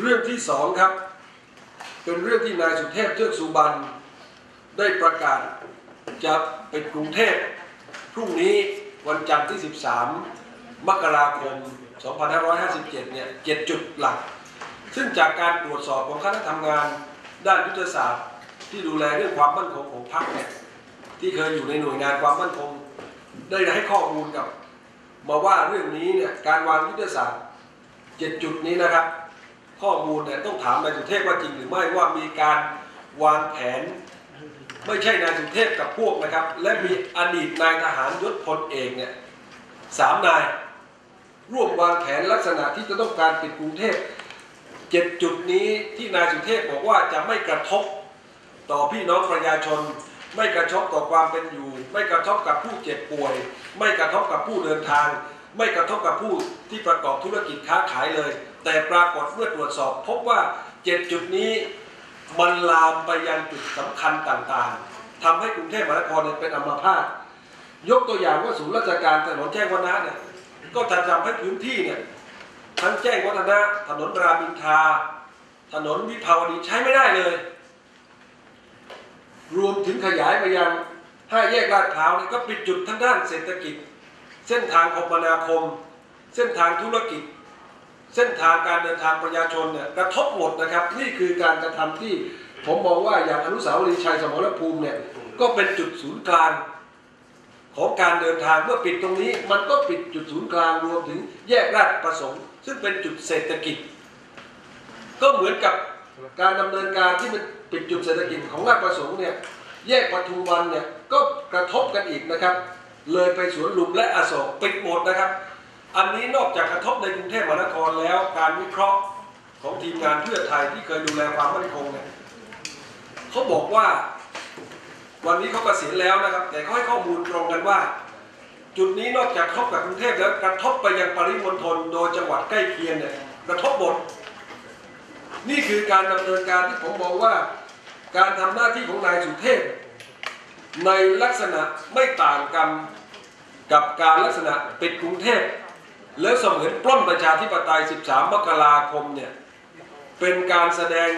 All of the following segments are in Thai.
เรื่องที่สองครับ เป็นเรื่องที่นายสุเทพเทือกสุบรรณได้ประกาศจะเป็นกรุงเทพพรุ่งนี้วันจันทร์ที่ 13 มกราคม 2557 เนี่ย7จุดหลัก ซึ่งจากการตรวจสอบของคณะทำงานด้านยุทธศาสตร์ ที่ดูแลเรื่องความมั่นคงของพรรคเนี่ยที่เคยอยู่ในหน่วยงานความมั่นคง ได้ให้ข้อมูลกับ มาว่าเรื่องนี้เนี่ยการวางยุทธศาสตร์ 7 จุดนี้นะครับ ข้อมูลเนี่ยต้องถามนายสุเทพว่าจริงหรือไม่ว่ามีการวางแผน ไม่ใช่นายสุเทพกับพวกนะครับ และมีอดีตนายทหารยศพลเอกเนี่ยสามนาย ร่วมวางแผนลักษณะที่จะต้องการปิดกรุงเทพเจ็ดจุดนี้ที่นายสุเทพบอกว่าจะไม่กระทบต่อพี่น้องประชาชน ไม่กระทบต่อความเป็นอยู่ ไม่กระทบกับผู้เจ็บป่วย ไม่กระทบกับผู้เดินทาง ไม่กระทบกับผู้ที่ประกอบธุรกิจค้าขายเลย แต่ปรากฏเมื่อตรวจสอบ พบว่าเจ็ดจุดนี้มันลามไปยังจุดสำคัญต่างๆทำให้กรุงเทพมหานครเนี่ยเป็นอัมพาตยกตัวอย่างว่าศูนย์ราชการถนนแจ้งวัฒนะเนี่ยก็จะทำให้พื้นที่เนี่ยทั้งแจ้งวัฒนะถนนรามอินทราถนนวิภาวดีใช้ไม่ได้เลย รวมถึงขยายไปยังห้าแยกลาดพร้าวนี่ก็ปิดจุดทั้งด้านเศรษฐกิจ เส้นทางคมนาคม เส้นทางธุรกิจ เส้นทางการเดินทางประชาชนเนี่ยกระทบหมดนะครับ นี่คือการกระทำที่ผมมองว่าอย่างอนุสาวรีย์ชัยสมรภูมิเนี่ยก็เป็นจุดศูนย์กลางของการเดินทางเมื่อปิดตรงนี้ มันก็ปิดจุดศูนย์กลางรวมถึงแยกราชประสงค์ ซึ่งเป็นจุดเศรษฐกิจ ก็เหมือนกับการดำเนินการที่มันปิดจุดเศรษฐกิจของราชประสงค์เนี่ยแยกปทุมวันเนี่ยก็กระทบกันอีกนะครับ เลยไปสวนลุมและอโศกปิดหมดนะครับ อันนี้นอกจากกระทบในกรุงเทพมหานครแล้ว การวิเคราะห์ของทีมงานเพื่อไทยที่เคยดูแลความมั่นคงเนี่ยเขาบอกว่าวันนี้เขาเกษียณแล้วนะครับ แต่เขาให้ข้อมูลตรงกันว่า จุดนี้นอกจากกระทบกับกรุงเทพแล้วกระทบไปยังปริมณฑลโดยจังหวัดใกล้เคียงเนี่ยกระทบหมดนี่คือการดำเนินการที่ผมบอกว่า การทำหน้าที่ของนายสุเทพในลักษณะไม่ต่างกันกับการลักษณะปิดกรุงเทพ แล้วเสมือนปล้นประชาธิปไตย 13 มกราคมเนี่ยเป็นการแสดง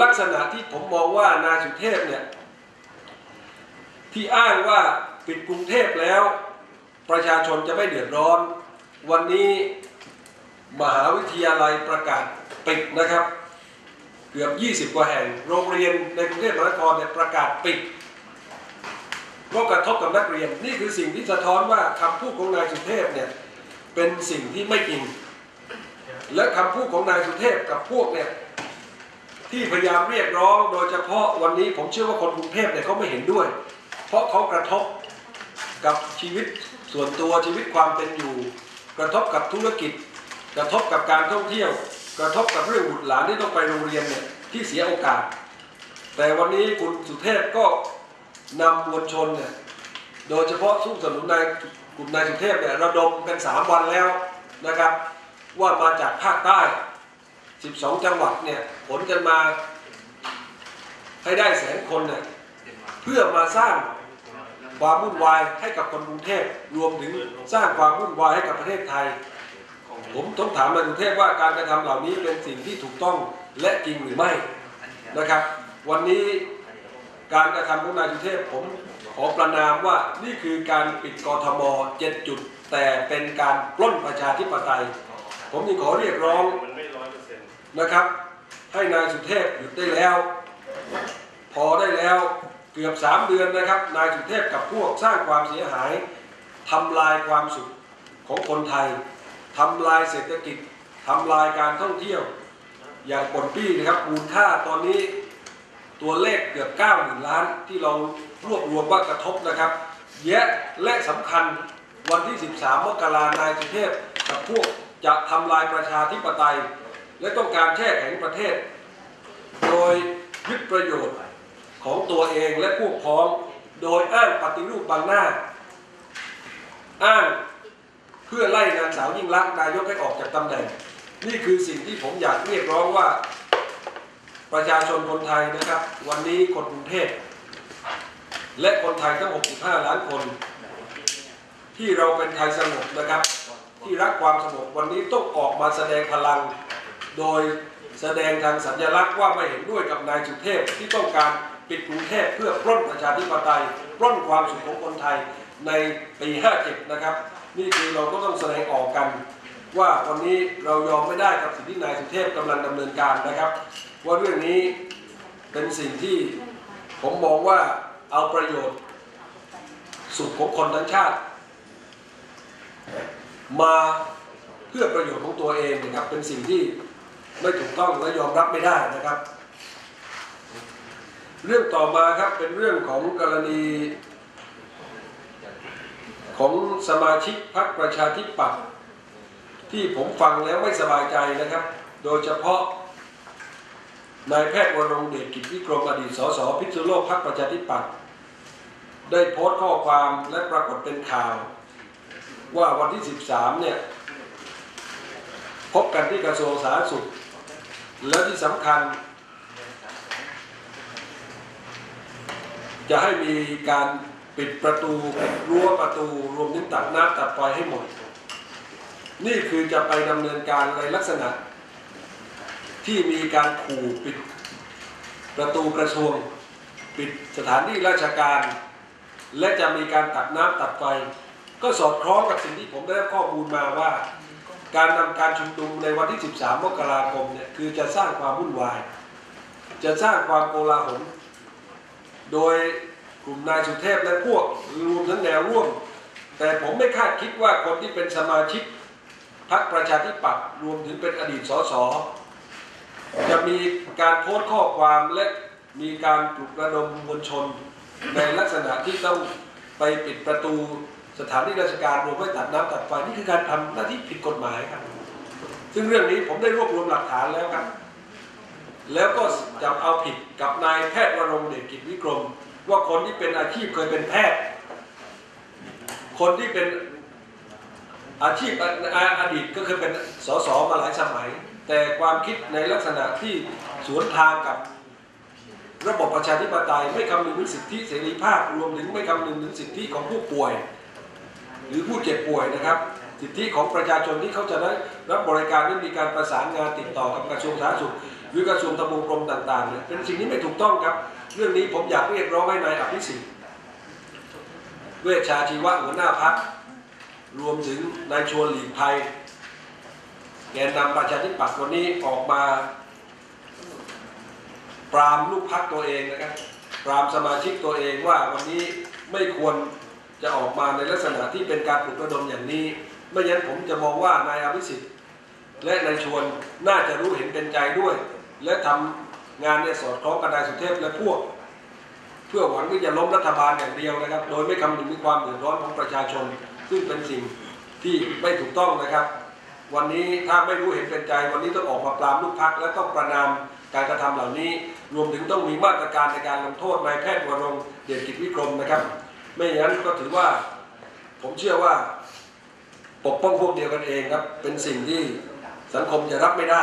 ลักษณะที่ผมมองว่านายสุเทพเนี่ยที่อ้างว่าปิดกรุงเทพแล้ว ประชาชนจะไม่เดือดร้อน วันนี้มหาวิทยาลัยประกาศปิดนะครับ เกือบ 20 กว่าแห่ง โรงเรียนในกรุงเทพมหานครเนี่ยประกาศปิดก็กระทบกับนักเรียนนี่คือสิ่งที่สะท้อนว่าคำพูดของนายสุเทพเนี่ย เป็นสิ่งที่ไม่จริง และคำพูดของนายสุเทพกับพวกเนี่ยที่พยายามเรียกร้องโดยเฉพาะวันนี้ผมเชื่อว่าคนกรุงเทพเนี่ยเขาไม่เห็นด้วย เพราะเขากระทบกับชีวิตส่วนตัวชีวิตความเป็นอยู่ กระทบกับธุรกิจ กระทบกับการท่องเที่ยว กระทบกับเรื่องบุตรหลานที่ต้องไปโรงเรียนเนี่ยที่เสียโอกาส แต่วันนี้คุณสุเทพก็นำมวลชนเนี่ยโดยเฉพาะสู้สนุนนาย ลุ่มนายสุเทพเนี่ยระดมกัน 3 วันแล้วนะครับ ว่ามาจากภาคใต้ 12 จังหวัดเนี่ยผลกันมาให้ได้แสนคนเนี่ยเพื่อมาสร้างความวุ่นวายให้กับคนกรุงเทพรวมถึงสร้างความวุ่นวายให้กับประเทศไทย ผมต้องถามนายกรุงเทพว่าการกระทำเหล่านี้เป็นสิ่งที่ถูกต้องและจริงหรือไม่นะครับ วันนี้การกระทำของนายสุเทพผม อประนามว่านี่คือการปิดกทม7จุด แต่เป็นการปล้นประชาธิปไตย ผมยังขอเรียกร้องนะครับ ให้นายสุเทพหยุดได้แล้ว พอได้แล้วเกือบ3เดือนนะครับ นายสุเทพกับพวกสร้างความเสียหายทำลายความสุขของคนไทยทำลายเศรษฐกิจทำลายการท่องเที่ยว อย่างปนปี้นะครับมูลค่าตอนนี้ ตัวเลขเกือบ9หมื่นล้านที่เรารวบรวมว่ากระทบนะครับแยะและสำคัญวันที่ 13 มกรานายสุเทพกับพวกจะทำลายประชาธิปไตย และต้องการแช่แข็งประเทศ โดยยึดประโยชน์ของตัวเองและพวกพ้องโดยอ้างปฏิรูปบางหน้า อ้างเพื่อไล่นางสาวยิ่งรักนายกให้ออกจากตำแหน่ง นี่คือสิ่งที่ผมอยากเรียกร้องว่า ประชาชนคนไทยนะครับ วันนี้คนกรุงเทพและคนไทยทั้ง 65 ล้านคน ที่เราเป็นไทยสงบนะครับ ที่รักความสงบวันนี้ต้องออกมาแสดงพลัง โดยแสดงทางสัญลักษณ์ว่าไม่เห็นด้วยกับนายสุเทพที่ต้องการปิดกรุงเทพเพื่อปล้นประชาธิปไตยปล้นความสุขของคนไทยในปี 57 นะครับ นี่คือเราก็ต้องแสดงออกกัน ว่าวันนี้เรายอมไม่ได้กับสิ่งที่นายสุเทพกำลังดำเนินการนะครับ ว่าเรื่องนี้เป็นสิ่งที่ผมมองว่าเอาประโยชน์สุขของคนทั้งชาติ มาเพื่อประโยชน์ของตัวเองนะครับ เป็นสิ่งที่ไม่ถูกต้องและยอมรับไม่ได้นะครับ เรื่องต่อมาครับเป็นเรื่องของกรณี ของสมาชิกพรรคประชาธิปัตย์ที่ผมฟังแล้วไม่สบายใจนะครับ โดยเฉพาะ นายแพทย์วรงเดชกิจวิกรมอดีตสสพิษณุโลกพรรคประชาธิปัตย์ได้โพสต์ข้อความและปรากฏเป็นข่าว ว่าวันที่ 13 เนี่ย พบกันที่กระทรวงสาธารณสุข แล้วที่สำคัญ จะให้มีการปิดประตูปิดรั้วประตูรวมถึงตัดน้ำตัดไฟให้หมด นี่คือจะไปดำเนินการในลักษณะ ที่มีการขู่ปิดประตูกระทรวง ปิดสถานที่ราชการ และจะมีการตัดน้ำตัดไฟก็สอดคล้องกับสิ่งที่ผมได้รับข้อมูลมาว่า การนำการชุมนุมในวันที่ 13 มกราคมเนี่ยคือจะสร้างความวุ่นวาย จะสร้างความโกลาหลโดยกลุ่มนายสุเทพและพวกรวมทั้งแนวร่วม แต่ผมไม่คาดคิดว่าคนที่เป็นสมาชิกพรรคประชาธิปัตย์รวมถึงเป็นอดีตสส จะมีการโพสต์ข้อความและมีการปลุกระดมมวลชน ในลักษณะที่ต้องไปปิดประตูสถานที่ราชการรวมไว้ตัดน้ำตัดไฟนี่คือการทำหน้าที่ผิดกฎหมายครับ ซึ่งเรื่องนี้ผมได้รวบรวมหลักฐานแล้วครับ แล้วก็จะเอาผิดกับนายแพทย์วรงเดชกิจวิกรม ว่าคนที่เป็นอาชีพเคยเป็นแพทย์ คนที่เป็นอาชีพออดีตก็เคยเป็นสสมาหลายสมัย แต่ความคิดในลักษณะที่สวนทางกับระบบประชาธิปไตยไม่คำนึงถึงสิทธิเสรีภาพรวมถึงไม่คำนึงถึงสิทธิของผู้ป่วย หรือผู้เจ็บป่วยนะครับ สิทธิของประชาชนที่เขาจะได้รับบริการได้มีการประสานงานติดต่อกับกระทรวงสาธารณสุขหรือกระทรวงทบวงกรมต่างๆเนี่ยเป็นสิ่งที่ไม่ถูกต้องครับ เรื่องนี้ผมอยากเรียกร้องให้นายอภิสิทธิ์เวชชาชีวะหัวหน้าพักรวมถึงนายชวนหลีกภัย แกนนำประชาธิปัตย์วันนี้ออกมา ปรามลูกพักตัวเองนะครับปรามสมาชิกตัวเองว่าวันนี้ไม่ควรจะออกมาในลักษณะที่เป็นการปลุกระดมอย่างนี้ไม่งั้นผมจะมองว่านายอภิสิทธิ์ และนายชวนน่าจะรู้เห็นเป็นใจด้วย และทำงานเนี่ยสอดคล้องกับนายสุเทพและพวก เพื่อหวังที่จะล้มรัฐบาลอย่างเดียวนะครับ โดยไม่คำนึงถึงความเดือดร้อนของประชาชน ซึ่งเป็นสิ่งที่ไม่ถูกต้องนะครับ วันนี้ถ้าไม่รู้เห็นเป็นใจ วันนี้ต้องออกมาปรามลูกพักและต้องประนามการกระทำเหล่านี้ รวมถึงต้องมีมาตรการในการลงโทษนายแพทย์วรงเดชกิจวิกรมนะครับ ไม่อย่างนั้นก็ถือว่าผมเชื่อว่าปกป้องพวกเดียวกันเองครับ เป็นสิ่งที่สังคมจะรับไม่ได้